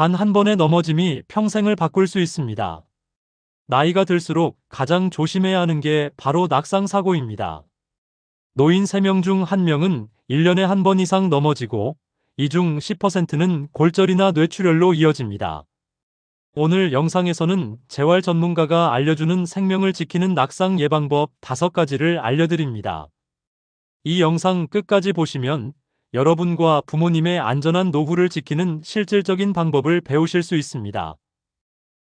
단 한 번의 넘어짐이 평생을 바꿀 수 있습니다. 나이가 들수록 가장 조심해야 하는 게 바로 낙상 사고입니다. 노인 3명 중 1명은 1년에 한 번 이상 넘어지고 이 중 10%는 골절이나 뇌출혈로 이어집니다. 오늘 영상에서는 재활 전문가가 알려주는 생명을 지키는 낙상 예방법 5가지를 알려드립니다. 이 영상 끝까지 보시면 여러분과 부모님의 안전한 노후를 지키는 실질적인 방법을 배우실 수 있습니다.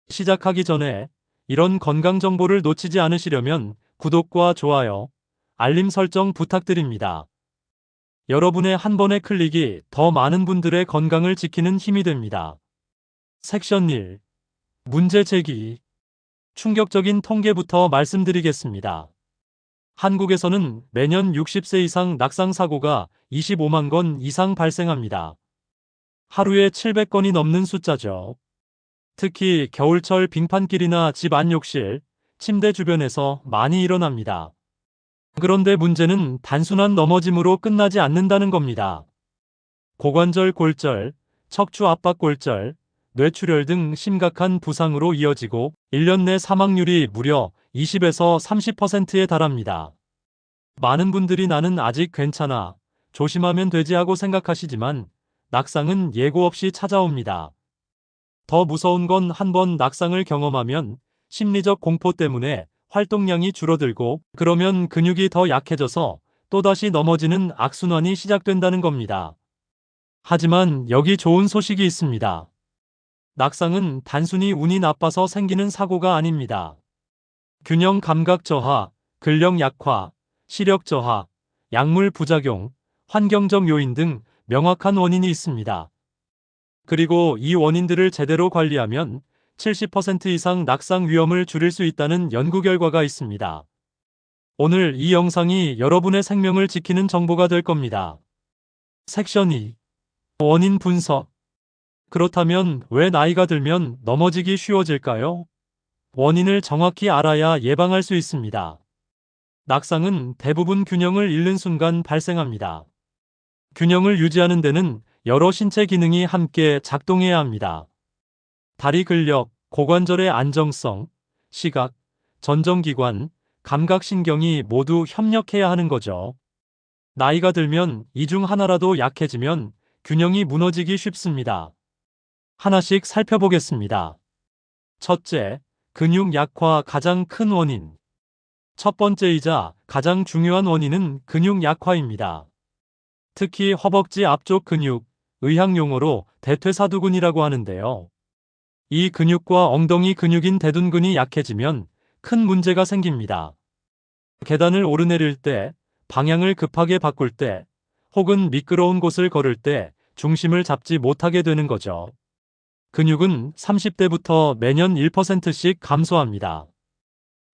시작하기 전에 이런 건강 정보를 놓치지 않으시려면 구독과 좋아요, 알림 설정 부탁드립니다. 여러분의 한 번의 클릭이 더 많은 분들의 건강을 지키는 힘이 됩니다. 섹션 1. 문제 제기. 충격적인 통계부터 말씀드리겠습니다. 한국에서는 매년 60세 이상 낙상 사고가 25만 건 이상 발생합니다. 하루에 700건이 넘는 숫자죠. 특히 겨울철 빙판길이나 집 안욕실, 침대 주변에서 많이 일어납니다. 그런데 문제는 단순한 넘어짐으로 끝나지 않는다는 겁니다. 고관절 골절, 척추 압박 골절, 뇌출혈 등 심각한 부상으로 이어지고 1년 내 사망률이 무려 20에서 30%에 달합니다. 많은 분들이 나는 아직 괜찮아, 조심하면 되지 하고 생각하시지만 낙상은 예고 없이 찾아옵니다. 더 무서운 건 한 번 낙상을 경험하면 심리적 공포 때문에 활동량이 줄어들고 그러면 근육이 더 약해져서 또다시 넘어지는 악순환이 시작된다는 겁니다. 하지만 여기 좋은 소식이 있습니다. 낙상은 단순히 운이 나빠서 생기는 사고가 아닙니다. 균형 감각 저하, 근력 약화, 시력 저하, 약물 부작용, 환경적 요인 등 명확한 원인이 있습니다. 그리고 이 원인들을 제대로 관리하면 70% 이상 낙상 위험을 줄일 수 있다는 연구 결과가 있습니다. 오늘 이 영상이 여러분의 생명을 지키는 정보가 될 겁니다. 섹션 2. 원인 분석. 그렇다면 왜 나이가 들면 넘어지기 쉬워질까요? 원인을 정확히 알아야 예방할 수 있습니다. 낙상은 대부분 균형을 잃는 순간 발생합니다. 균형을 유지하는 데는 여러 신체 기능이 함께 작동해야 합니다. 다리 근력, 고관절의 안정성, 시각, 전정기관, 감각신경이 모두 협력해야 하는 거죠. 나이가 들면 이 중 하나라도 약해지면 균형이 무너지기 쉽습니다. 하나씩 살펴보겠습니다. 첫째, 근육 약화 가장 큰 원인. 첫 번째이자 가장 중요한 원인은 근육 약화입니다. 특히 허벅지 앞쪽 근육, 의학 용어로 대퇴사두근이라고 하는데요. 이 근육과 엉덩이 근육인 대둔근이 약해지면 큰 문제가 생깁니다. 계단을 오르내릴 때, 방향을 급하게 바꿀 때, 혹은 미끄러운 곳을 걸을 때 중심을 잡지 못하게 되는 거죠. 근육은 30대부터 매년 1%씩 감소합니다.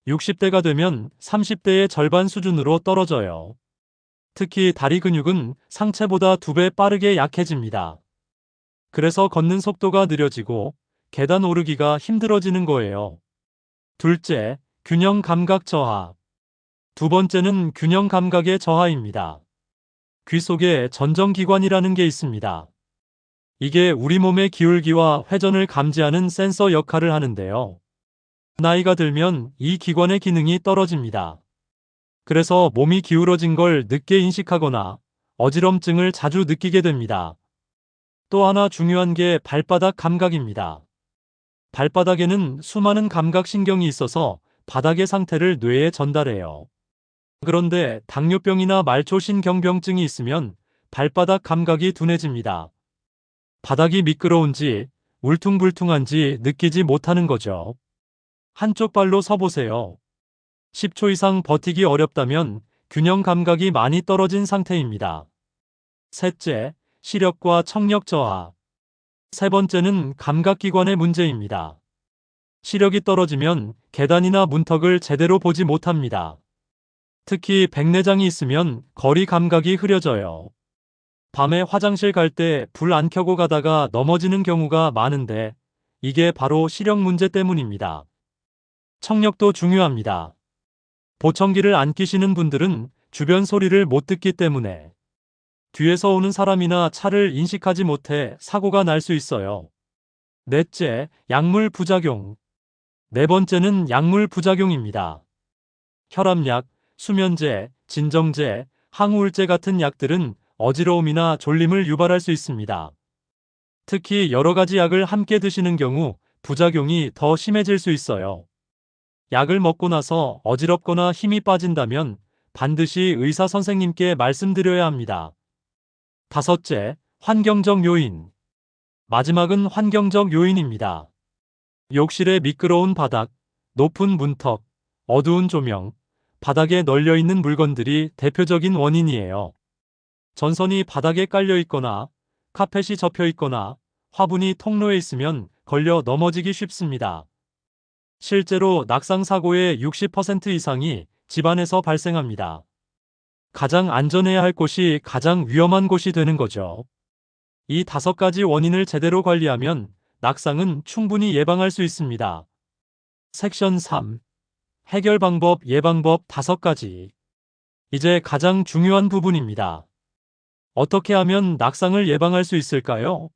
60대가 되면 30대의 절반 수준으로 떨어져요. 특히 다리 근육은 상체보다 두 배 빠르게 약해집니다. 그래서 걷는 속도가 느려지고 계단 오르기가 힘들어지는 거예요. 둘째, 균형 감각 저하. 두 번째는 균형 감각의 저하입니다. 귀 속에 전정기관이라는 게 있습니다. 이게 우리 몸의 기울기와 회전을 감지하는 센서 역할을 하는데요. 나이가 들면 이 기관의 기능이 떨어집니다. 그래서 몸이 기울어진 걸 늦게 인식하거나 어지럼증을 자주 느끼게 됩니다. 또 하나 중요한 게 발바닥 감각입니다. 발바닥에는 수많은 감각신경이 있어서 바닥의 상태를 뇌에 전달해요. 그런데 당뇨병이나 말초신경병증이 있으면 발바닥 감각이 둔해집니다. 바닥이 미끄러운지 울퉁불퉁한지 느끼지 못하는 거죠. 한쪽 발로 서보세요. 10초 이상 버티기 어렵다면 균형 감각이 많이 떨어진 상태입니다. 셋째, 시력과 청력 저하. 세 번째는 감각기관의 문제입니다. 시력이 떨어지면 계단이나 문턱을 제대로 보지 못합니다. 특히 백내장이 있으면 거리 감각이 흐려져요. 밤에 화장실 갈 때 불 안 켜고 가다가 넘어지는 경우가 많은데 이게 바로 시력 문제 때문입니다. 청력도 중요합니다. 보청기를 안 끼시는 분들은 주변 소리를 못 듣기 때문에 뒤에서 오는 사람이나 차를 인식하지 못해 사고가 날 수 있어요. 넷째, 약물 부작용. 네 번째는 약물 부작용입니다. 혈압약, 수면제, 진정제, 항우울제 같은 약들은 어지러움이나 졸림을 유발할 수 있습니다. 특히 여러 가지 약을 함께 드시는 경우 부작용이 더 심해질 수 있어요. 약을 먹고 나서 어지럽거나 힘이 빠진다면 반드시 의사 선생님께 말씀드려야 합니다. 다섯째, 환경적 요인. 마지막은 환경적 요인입니다. 욕실의 미끄러운 바닥, 높은 문턱, 어두운 조명, 바닥에 널려 있는 물건들이 대표적인 원인이에요. 전선이 바닥에 깔려 있거나 카펫이 접혀 있거나 화분이 통로에 있으면 걸려 넘어지기 쉽습니다. 실제로 낙상 사고의 60% 이상이 집안에서 발생합니다. 가장 안전해야 할 곳이 가장 위험한 곳이 되는 거죠. 이 다섯 가지 원인을 제대로 관리하면 낙상은 충분히 예방할 수 있습니다. 섹션 3. 해결 방법 예방법 다섯 가지. 이제 가장 중요한 부분입니다. 어떻게 하면 낙상을 예방할 수 있을까요?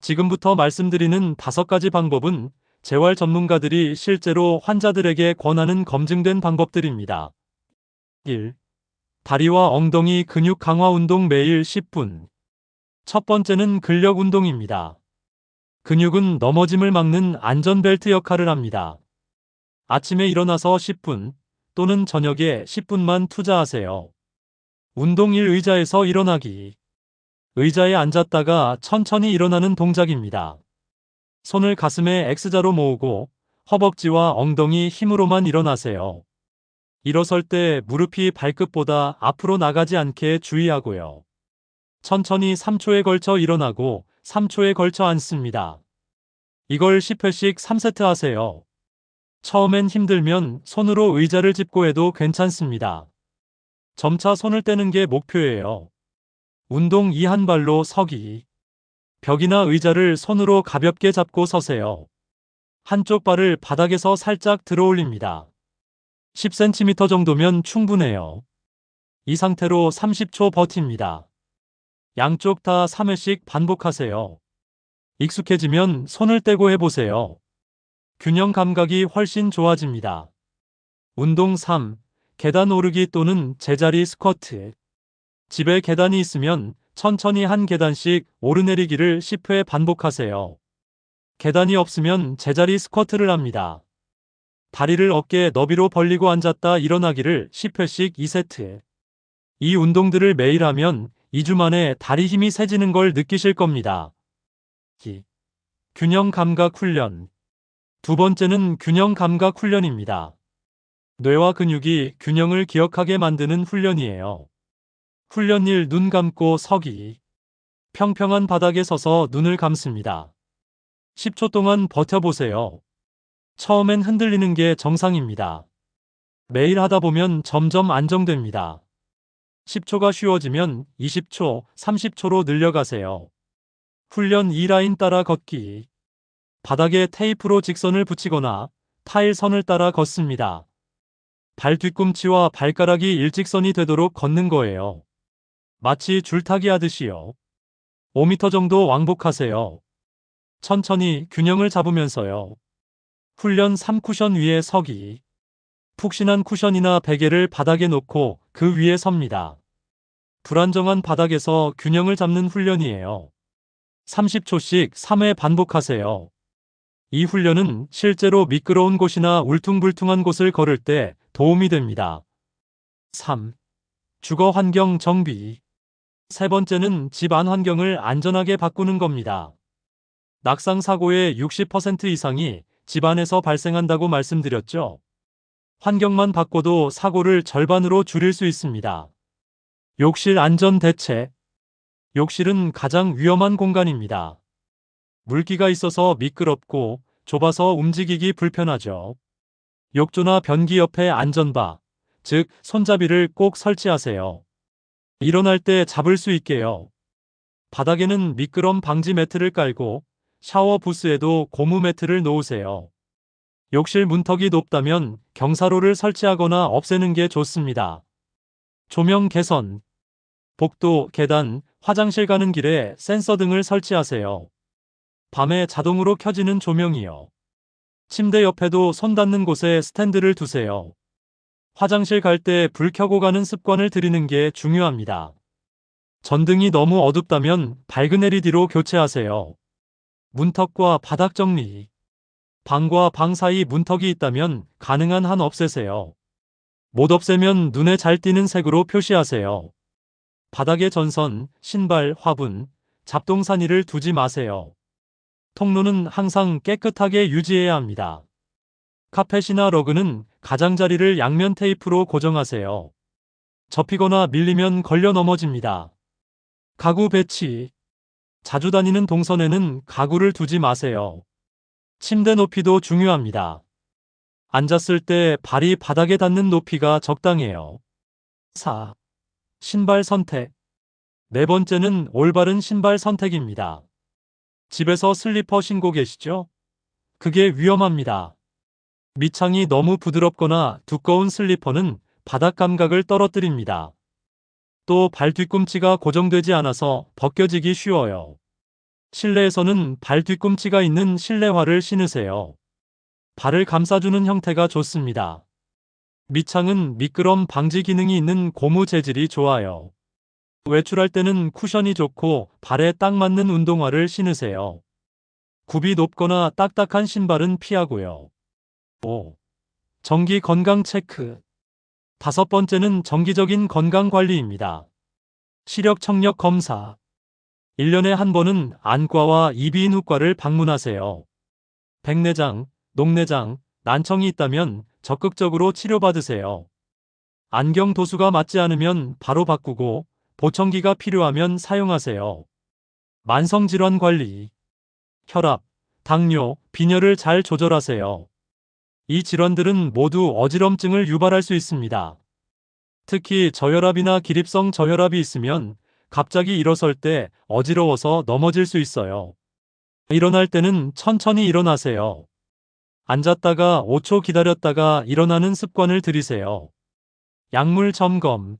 지금부터 말씀드리는 다섯 가지 방법은 재활 전문가들이 실제로 환자들에게 권하는 검증된 방법들입니다. 1. 다리와 엉덩이 근육 강화 운동 매일 10분. 첫 번째는 근력 운동입니다. 근육은 넘어짐을 막는 안전벨트 역할을 합니다. 아침에 일어나서 10분 또는 저녁에 10분만 투자하세요. 운동 1 의자에서 일어나기. 의자에 앉았다가 천천히 일어나는 동작입니다. 손을 가슴에 X자로 모으고 허벅지와 엉덩이 힘으로만 일어나세요. 일어설 때 무릎이 발끝보다 앞으로 나가지 않게 주의하고요. 천천히 3초에 걸쳐 일어나고 3초에 걸쳐 앉습니다. 이걸 10회씩 3세트 하세요. 처음엔 힘들면 손으로 의자를 짚고 해도 괜찮습니다. 점차 손을 떼는 게 목표예요. 운동 2한 발로 서기. 벽이나 의자를 손으로 가볍게 잡고 서세요. 한쪽 발을 바닥에서 살짝 들어 올립니다. 10cm 정도면 충분해요. 이 상태로 30초 버팁니다. 양쪽 다 3회씩 반복하세요. 익숙해지면 손을 떼고 해보세요. 균형 감각이 훨씬 좋아집니다. 운동 3. 계단 오르기 또는 제자리 스쿼트. 집에 계단이 있으면 천천히 한 계단씩 오르내리기를 10회 반복하세요. 계단이 없으면 제자리 스쿼트를 합니다. 다리를 어깨 너비로 벌리고 앉았다 일어나기를 10회씩 2세트. 이 운동들을 매일 하면 2주 만에 다리 힘이 세지는 걸 느끼실 겁니다. 기. 균형 감각 훈련. 두 번째는 균형 감각 훈련입니다. 뇌와 근육이 균형을 기억하게 만드는 훈련이에요. 훈련 1 눈 감고 서기. 평평한 바닥에 서서 눈을 감습니다. 10초 동안 버텨보세요. 처음엔 흔들리는 게 정상입니다. 매일 하다 보면 점점 안정됩니다. 10초가 쉬워지면 20초, 30초로 늘려가세요. 훈련 2라인 따라 걷기. 바닥에 테이프로 직선을 붙이거나 타일 선을 따라 걷습니다. 발 뒤꿈치와 발가락이 일직선이 되도록 걷는 거예요. 마치 줄타기 하듯이요. 5m 정도 왕복하세요. 천천히 균형을 잡으면서요. 훈련 3쿠션 위에 서기. 푹신한 쿠션이나 베개를 바닥에 놓고 그 위에 섭니다. 불안정한 바닥에서 균형을 잡는 훈련이에요. 30초씩 3회 반복하세요. 이 훈련은 실제로 미끄러운 곳이나 울퉁불퉁한 곳을 걸을 때 도움이 됩니다. 3. 주거 환경 정비. 세 번째는 집안 환경을 안전하게 바꾸는 겁니다. 낙상 사고의 60% 이상이 집 안에서 발생한다고 말씀드렸죠. 환경만 바꿔도 사고를 절반으로 줄일 수 있습니다. 욕실 안전 대책. 욕실은 가장 위험한 공간입니다. 물기가 있어서 미끄럽고 좁아서 움직이기 불편하죠. 욕조나 변기 옆에 안전바, 즉 손잡이를 꼭 설치하세요. 일어날 때 잡을 수 있게요. 바닥에는 미끄럼 방지 매트를 깔고 샤워 부스에도 고무 매트를 놓으세요. 욕실 문턱이 높다면 경사로를 설치하거나 없애는 게 좋습니다. 조명 개선. 복도, 계단, 화장실 가는 길에 센서 등을 설치하세요. 밤에 자동으로 켜지는 조명이요. 침대 옆에도 손 닿는 곳에 스탠드를 두세요. 화장실 갈 때 불 켜고 가는 습관을 들이는 게 중요합니다. 전등이 너무 어둡다면 밝은 LED로 교체하세요. 문턱과 바닥 정리. 방과 방 사이 문턱이 있다면 가능한 한 없애세요. 못 없애면 눈에 잘 띄는 색으로 표시하세요. 바닥에 전선, 신발, 화분, 잡동사니를 두지 마세요. 통로는 항상 깨끗하게 유지해야 합니다. 카펫이나 러그는 가장자리를 양면 테이프로 고정하세요. 접히거나 밀리면 걸려 넘어집니다. 가구 배치. 자주 다니는 동선에는 가구를 두지 마세요. 침대 높이도 중요합니다. 앉았을 때 발이 바닥에 닿는 높이가 적당해요. 4. 신발 선택. 네 번째는 올바른 신발 선택입니다. 집에서 슬리퍼 신고 계시죠? 그게 위험합니다. 밑창이 너무 부드럽거나 두꺼운 슬리퍼는 바닥 감각을 떨어뜨립니다. 또 발 뒤꿈치가 고정되지 않아서 벗겨지기 쉬워요. 실내에서는 발 뒤꿈치가 있는 실내화를 신으세요. 발을 감싸주는 형태가 좋습니다. 밑창은 미끄럼 방지 기능이 있는 고무 재질이 좋아요. 외출할 때는 쿠션이 좋고 발에 딱 맞는 운동화를 신으세요. 굽이 높거나 딱딱한 신발은 피하고요. 5. 정기 건강 체크. 다섯 번째는 정기적인 건강 관리입니다. 시력 청력 검사. 1년에 한 번은 안과와 이비인후과를 방문하세요. 백내장, 녹내장, 난청이 있다면 적극적으로 치료받으세요. 안경 도수가 맞지 않으면 바로 바꾸고 보청기가 필요하면 사용하세요. 만성질환 관리. 혈압, 당뇨, 빈혈을 잘 조절하세요. 이 질환들은 모두 어지럼증을 유발할 수 있습니다. 특히 저혈압이나 기립성 저혈압이 있으면 갑자기 일어설 때 어지러워서 넘어질 수 있어요. 일어날 때는 천천히 일어나세요. 앉았다가 5초 기다렸다가 일어나는 습관을 들이세요. 약물 점검.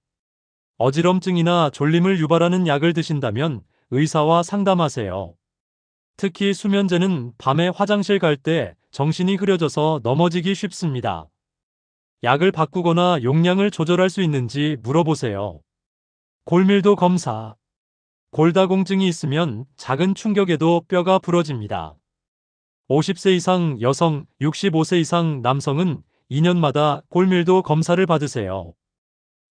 어지럼증이나 졸림을 유발하는 약을 드신다면 의사와 상담하세요. 특히 수면제는 밤에 화장실 갈 때 정신이 흐려져서 넘어지기 쉽습니다. 약을 바꾸거나 용량을 조절할 수 있는지 물어보세요. 골밀도 검사. 골다공증이 있으면 작은 충격에도 뼈가 부러집니다. 50세 이상 여성, 65세 이상 남성은 2년마다 골밀도 검사를 받으세요.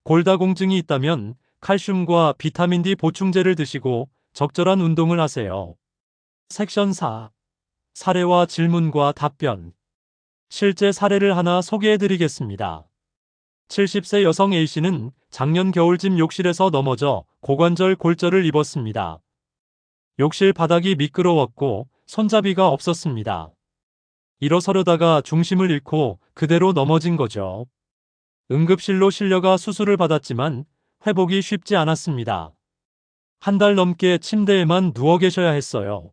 골다공증이 있다면 칼슘과 비타민 D 보충제를 드시고 적절한 운동을 하세요. 섹션 4. 사례와 질문과 답변. 실제 사례를 하나 소개해 드리겠습니다. 70세 여성 A씨는 작년 겨울집 욕실에서 넘어져 고관절 골절을 입었습니다. 욕실 바닥이 미끄러웠고 손잡이가 없었습니다. 일어서려다가 중심을 잃고 그대로 넘어진 거죠. 응급실로 실려가 수술을 받았지만 회복이 쉽지 않았습니다. 한 달 넘게 침대에만 누워 계셔야 했어요.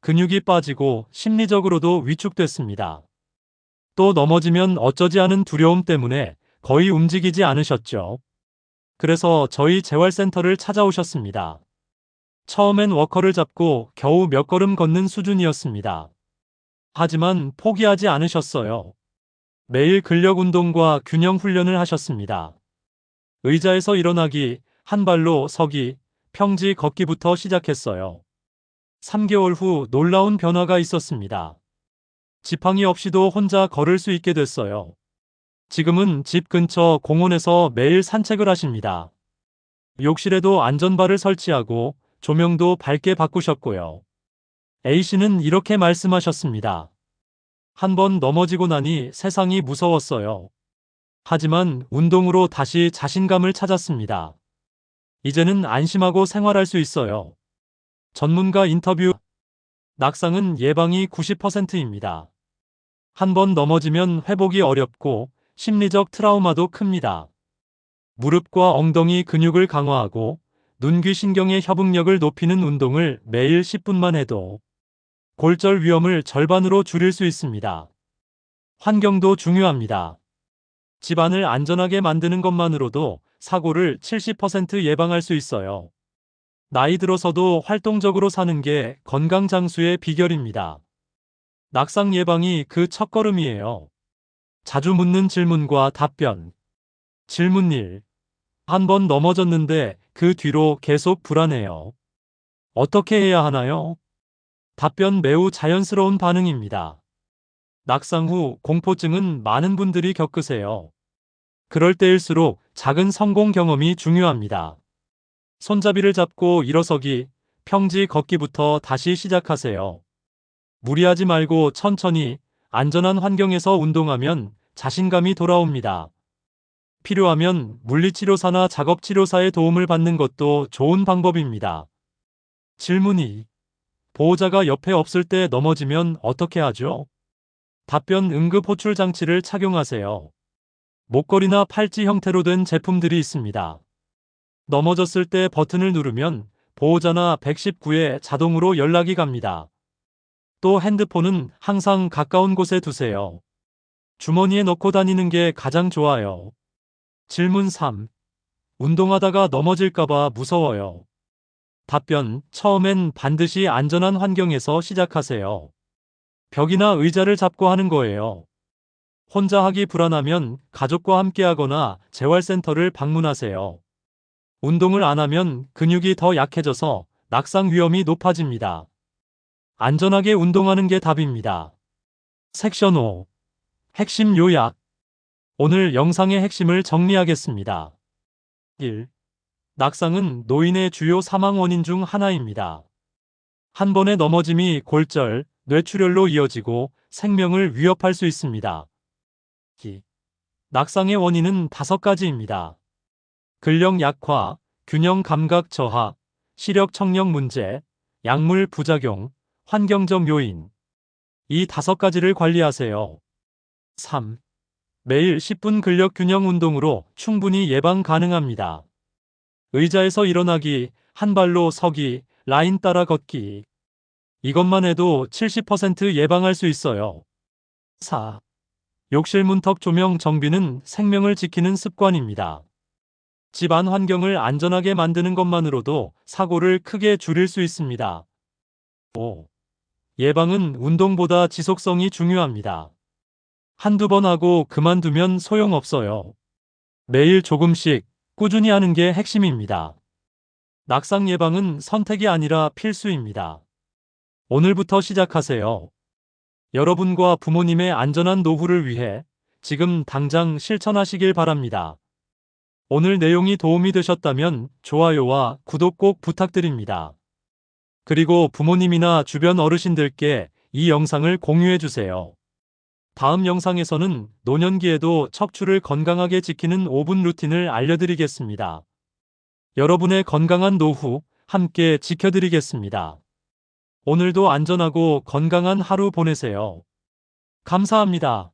근육이 빠지고 심리적으로도 위축됐습니다. 또 넘어지면 어쩌지 않은 두려움 때문에 거의 움직이지 않으셨죠. 그래서 저희 재활센터를 찾아오셨습니다. 처음엔 워커를 잡고 겨우 몇 걸음 걷는 수준이었습니다. 하지만 포기하지 않으셨어요. 매일 근력 운동과 균형 훈련을 하셨습니다. 의자에서 일어나기, 한 발로 서기, 평지 걷기부터 시작했어요. 3개월 후 놀라운 변화가 있었습니다. 지팡이 없이도 혼자 걸을 수 있게 됐어요. 지금은 집 근처 공원에서 매일 산책을 하십니다. 욕실에도 안전바를 설치하고 조명도 밝게 바꾸셨고요. A씨는 이렇게 말씀하셨습니다. 한 번 넘어지고 나니 세상이 무서웠어요. 하지만 운동으로 다시 자신감을 찾았습니다. 이제는 안심하고 생활할 수 있어요. 전문가 인터뷰 낙상은 예방이 90%입니다. 한 번 넘어지면 회복이 어렵고 심리적 트라우마도 큽니다. 무릎과 엉덩이 근육을 강화하고 눈귀 신경의 협응력을 높이는 운동을 매일 10분만 해도 골절 위험을 절반으로 줄일 수 있습니다. 환경도 중요합니다. 집안을 안전하게 만드는 것만으로도 사고를 70% 예방할 수 있어요. 나이 들어서도 활동적으로 사는 게 건강 장수의 비결입니다. 낙상 예방이 그 첫걸음이에요. 자주 묻는 질문과 답변. 질문 1. 한 번 넘어졌는데 그 뒤로 계속 불안해요. 어떻게 해야 하나요? 답변 매우 자연스러운 반응입니다. 낙상 후 공포증은 많은 분들이 겪으세요. 그럴 때일수록 작은 성공 경험이 중요합니다. 손잡이를 잡고 일어서기, 평지 걷기부터 다시 시작하세요. 무리하지 말고 천천히 안전한 환경에서 운동하면 자신감이 돌아옵니다. 필요하면 물리치료사나 작업치료사의 도움을 받는 것도 좋은 방법입니다. 질문 2. 보호자가 옆에 없을 때 넘어지면 어떻게 하죠? 답변 응급 호출 장치를 착용하세요. 목걸이나 팔찌 형태로 된 제품들이 있습니다. 넘어졌을 때 버튼을 누르면 보호자나 119에 자동으로 연락이 갑니다. 또 핸드폰은 항상 가까운 곳에 두세요. 주머니에 넣고 다니는 게 가장 좋아요. 질문 3. 운동하다가 넘어질까봐 무서워요. 답변, 처음엔 반드시 안전한 환경에서 시작하세요. 벽이나 의자를 잡고 하는 거예요. 혼자 하기 불안하면 가족과 함께 하거나 재활센터를 방문하세요. 운동을 안 하면 근육이 더 약해져서 낙상 위험이 높아집니다. 안전하게 운동하는 게 답입니다. 섹션 5. 핵심 요약. 오늘 영상의 핵심을 정리하겠습니다. 1. 낙상은 노인의 주요 사망 원인 중 하나입니다. 한 번의 넘어짐이 골절, 뇌출혈로 이어지고 생명을 위협할 수 있습니다. 2. 낙상의 원인은 다섯 가지입니다. 근력 약화, 균형 감각 저하, 시력 청력 문제, 약물 부작용, 환경적 요인. 이 다섯 가지를 관리하세요. 3. 매일 10분 근력 균형 운동으로 충분히 예방 가능합니다. 의자에서 일어나기, 한 발로 서기, 라인 따라 걷기. 이것만 해도 70% 예방할 수 있어요. 4. 욕실 문턱 조명 정비는 생명을 지키는 습관입니다. 집안 환경을 안전하게 만드는 것만으로도 사고를 크게 줄일 수 있습니다. 5. 예방은 운동보다 지속성이 중요합니다. 한두 번 하고 그만두면 소용없어요. 매일 조금씩 꾸준히 하는 게 핵심입니다. 낙상 예방은 선택이 아니라 필수입니다. 오늘부터 시작하세요. 여러분과 부모님의 안전한 노후를 위해 지금 당장 실천하시길 바랍니다. 오늘 내용이 도움이 되셨다면 좋아요와 구독 꼭 부탁드립니다. 그리고 부모님이나 주변 어르신들께 이 영상을 공유해 주세요. 다음 영상에서는 노년기에도 척추를 건강하게 지키는 5분 루틴을 알려드리겠습니다. 여러분의 건강한 노후 함께 지켜드리겠습니다. 오늘도 안전하고 건강한 하루 보내세요. 감사합니다.